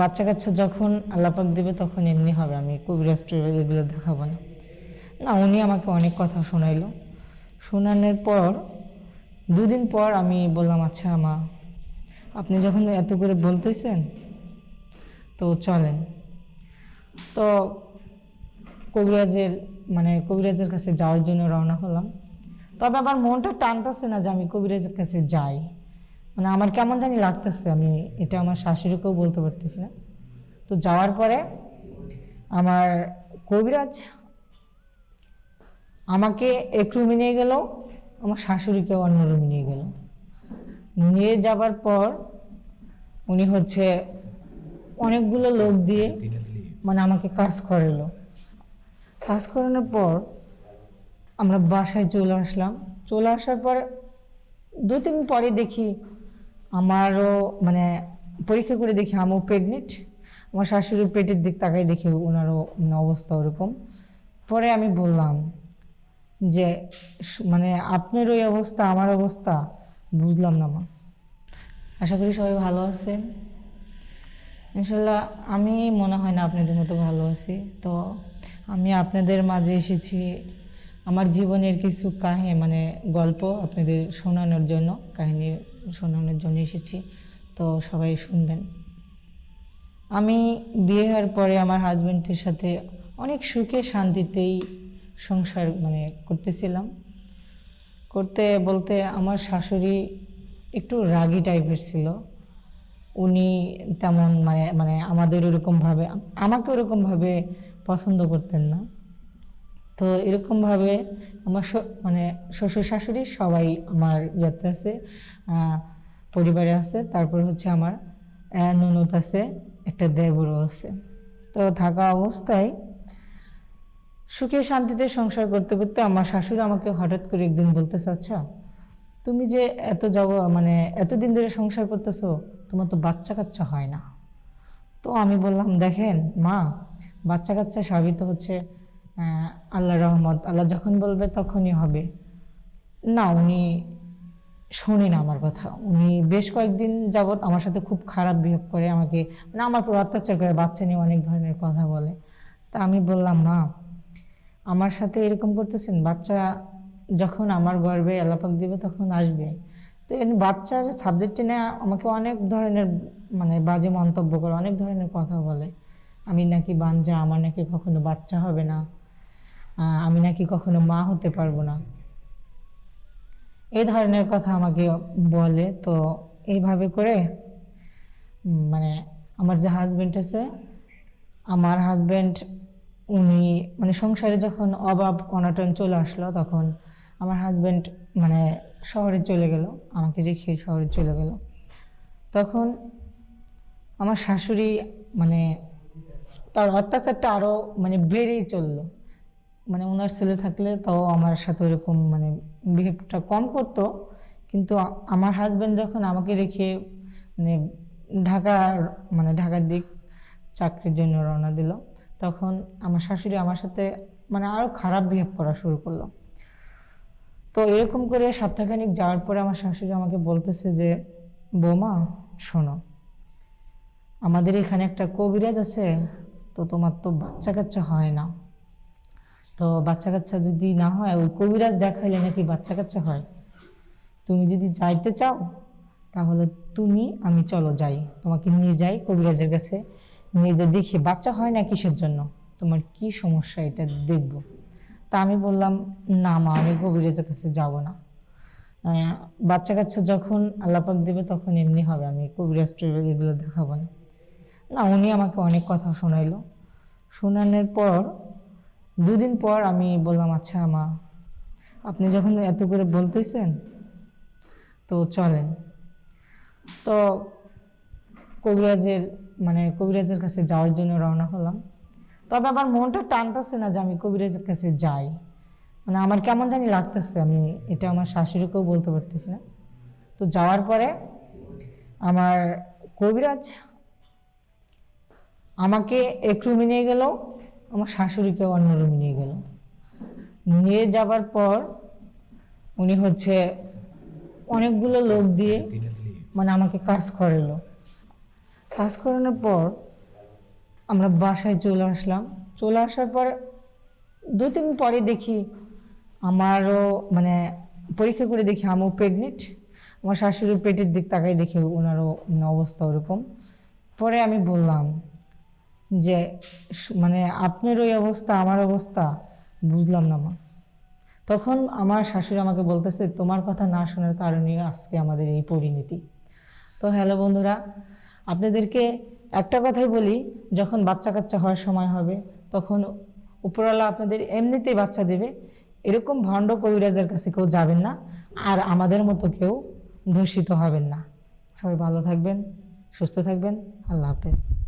বাচ্চা কাচ্চা যখন আল্লাপাক দেবে তখন এমনি হবে, আমি কবিরাজ এগুলো দেখাবো না। না, উনি আমাকে অনেক কথা শোনাইলো। শোনানোর পর, দুদিন পর আমি বললাম আচ্ছা মা, আপনি যখন এত করে বলতেছেন, তো চলেন। তো কবিরাজের মানে কবিরাজের কাছে যাওয়ার জন্য রওনা হলাম। তবে আমার মনটা টানতেছে না যে আমি কবিরাজের কাছে যাই। মানে আমার কেমন জানি লাগতেছে, আমি এটা আমার শাশুড়িকেও বলতে পারতেছি না। তো যাওয়ার পরে আমার কবিরাজ আমাকে এক রুমে নিয়ে গেল, আমার শাশুড়িকে অন্য রুমে নিয়ে গেল। নিয়ে যাবার পর উনি হচ্ছে অনেকগুলো লোক দিয়ে মানে আমাকে কাজ করালো। কাজ করানোর পর আমরা বাসায় চলে আসলাম। চলে আসার পর দু তিন পরে দেখি আমারও মানে পরীক্ষা করে দেখি আমিও প্রেগনেন্ট আমার শাশুড়ির পেটের দিক তাকাই দেখি ওনারও মানে অবস্থা ওরকম। পরে আমি বললাম যে মানে আপনার ওই অবস্থা, আমার অবস্থা? বুঝলাম না মা। আশা করি সবাই ভালো আছেন। ইনশাল্লাহ আমি মনে হয় না আপনাদের মতো ভালো আছি। তো আমি আপনাদের মাঝে এসেছি আমার জীবনের কিছু কাহিনী মানে গল্প আপনাদের শোনানোর জন্য, কাহিনী শোনানোর জন্য এসেছি। তো সবাই শুনবেন। আমি বিয়ে হওয়ার পরে আমার হাজব্যান্ডের সাথে অনেক সুখে শান্তিতেই সংসার মানে করতেছিলাম। করতে বলতে আমার শাশুড়ি একটু রাগী টাইপের ছিল। উনি তেমন মানে মানে আমাদের ওরকমভাবে, আমাকে ওরকমভাবে পছন্দ করতেন না। তো এরকমভাবে আমার মানে শ্বশুর শাশুড়ি সবাই আমার ইয়েতে আছে পরিবারে আছে তারপর হচ্ছে আমার ননদ আছে একটা দেবরও আছে। তো থাকা অবস্থায় সুখে শান্তিতে সংসার করতে করতে আমার শাশুড়ি আমাকে হঠাৎ করে একদিন বলতে আচ্ছা তুমি যে এত যাব মানে এতদিন ধরে সংসার করতেছো তোমার তো বাচ্চা কাচ্চা হয় না। তো আমি বললাম দেখেন মা বাচ্চা কাচ্চা সাবিত হচ্ছে আহ, আল্লাহ রহমত, আল্লাহ যখন বলবে তখনই হবে। না, উনি শোনে না আমার কথা। উনি বেশ কয়েকদিন যাবৎ আমার সাথে খুব খারাপ বিহেভ করে আমাকে মানে আমার উপর অত্যাচার করে বাচ্চা নিয়ে অনেক ধরনের কথা বলে। তা আমি বললাম, মা, আমার সাথে এরকম করতেছেন? বাচ্চা যখন আমার গর্বে এলাপাক দিবে তখন আসবে। তো বাচ্চার সাবজেক্টে নিয়ে আমাকে অনেক ধরনের মানে বাজে মন্তব্য করে, অনেক ধরনের কথা বলে। আমি নাকি বাঞ্জা, আমার নাকি কখনো বাচ্চা হবে না। আমি নাকি কখনো মা হতে পারব না। এই ধরনের কথা আমাকে বলে, তো এইভাবে করে মানে আমার যে হাজবেন্ড আছে, আমার হাজবেন্ড উনি মানে সংসারে যখন অভাব, অনটন চলে আসলো, তখন আমার হাজবেন্ড মানে শহরে চলে গেল, আমাকে রেখে শহরে চলে গেল। তখন আমার শাশুড়ি মানে তার অত্যাচারটা আরও মানে বেড়েই চলল। মানে ওনার ছেলে থাকলে তাও আমার সাথে ওরকম মানে বিহেভটা কম করতো। কিন্তু আমার হাজব্যান্ড যখন আমাকে রেখে মানে ঢাকার মানে ঢাকার দিক চাকরির জন্য রওনা দিল, তখন আমার শাশুড়ি আমার সাথে মানে আরও খারাপ বিহেভ করা শুরু করল। তো এরকম করে সপ্তাহখানিক যাওয়ার পরে আমার শাশুড়ি আমাকে বলতেছে যে, বৌমা, শোনো, আমাদের এখানে একটা কবিরাজ আছে, তো তোমার তো বাচ্চা কাচ্চা হয় না। তো বাচ্চা কাচ্চা যদি না হয়, ওই কবিরাজ দেখাইলে নাকি বাচ্চা কাচ্চা হয়? তুমি যদি যাইতে চাও, তাহলে তুমি, আমি চলো যাই। তোমাকে নিয়ে যাই কবিরাজের কাছে। নিয়ে যে দেখি বাচ্চা হয় না কিসের জন্য? তোমার কি সমস্যা এটা দেখব। তা আমি বললাম, না মা, আমি কবিরাজের কাছে যাব না। বাচ্চা কাচ্চা যখন আল্লাপাক দেবে, তখন এমনি হবে, আমি কবিরাজ টবিরাজ এগুলো দেখাবো না। না, উনি আমাকে অনেক কথা শোনাইলো। শোনানোর পর দুদিন পর আমি বললাম আচ্ছা মা, আপনি যখন এত করে বলতেছেন, তো চলেন। তো কবিরাজের মানে কবিরাজের কাছে যাওয়ার জন্য রওনা হলাম। তবে আমার মনটা টানতেছে না যে আমি কবিরাজের কাছে যাই। মানে আমার কেমন জানি লাগতেছে, আমি এটা আমার শাশুড়িকেও বলতে পারতেছি না। তো যাওয়ার পরে আমার কবিরাজ আমাকে এক রুমে নিয়ে গেল। আমার শাশুড়িকে অন্য রুমে নিয়ে গেল। নিয়ে যাবার পর উনি হচ্ছে অনেকগুলো লোক দিয়ে মানে আমাকে কাজ করালো। কাজ করানোর পর আমরা বাসায় চলে আসলাম। চলে আসার পর দু তিন পরে দেখি আমারও মানে পরীক্ষা করে দেখি আমিও প্রেগনেন্ট আমার শাশুড়ির পেটের দিক তাকাই দেখি ওনারও মানে অবস্থা ওরকম। পরে আমি বললাম যে মানে আপনার ওই অবস্থা, আমার অবস্থা, বুঝলাম না মা। তখন আমার শাশুড়ি আমাকে বলতেছে, তোমার কথা না শোনার কারণে আজকে আমাদের এই পরিণতি। তো হ্যালো বন্ধুরা, আপনাদেরকে একটা কথাই বলি, যখন বাচ্চা কাচ্চা হওয়ার সময় হবে, তখন উপরওয়ালা আপনাদের এমনিতেই বাচ্চা দেবে, এরকম ভণ্ড কবিরাজের কাছে কেউ যাবেন না, আর আমাদের মতো কেউ ধর্ষিত হবেন না। সবাই ভালো থাকবেন, সুস্থ থাকবেন, আল্লাহ হাফেজ।